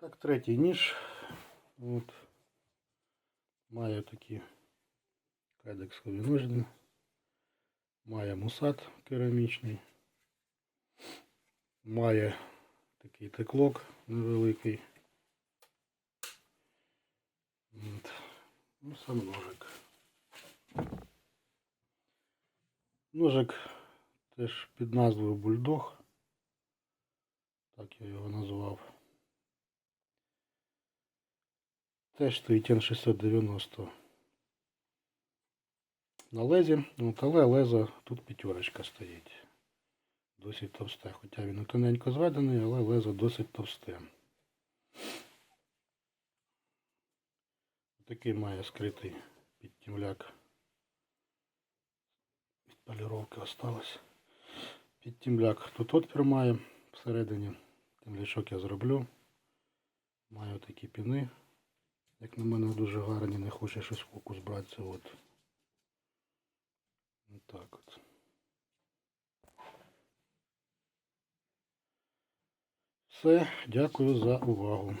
Так, третій ніж. От. Має такі кайдексові ножни. Має мусат керамічний. Має такий теклок невеликий. От. Ну, сам ножик. Ножик теж під назвою бульдог. Так я його назвав. Теж стоїть Н690 на лезі. От, але лезо тут п'ятерочка стоїть. Досить товсте. Хоча він тоненько зведений, але лезо досить товсте. Такий має скритий підтімляк. Від поліровки осталось. Підтімляк тут отвір має всередині. Темлячок я зроблю. Маю такі піни. Як на мене дуже гарні, не хоче щось фокус братися. От. Так от. Все, дякую за увагу.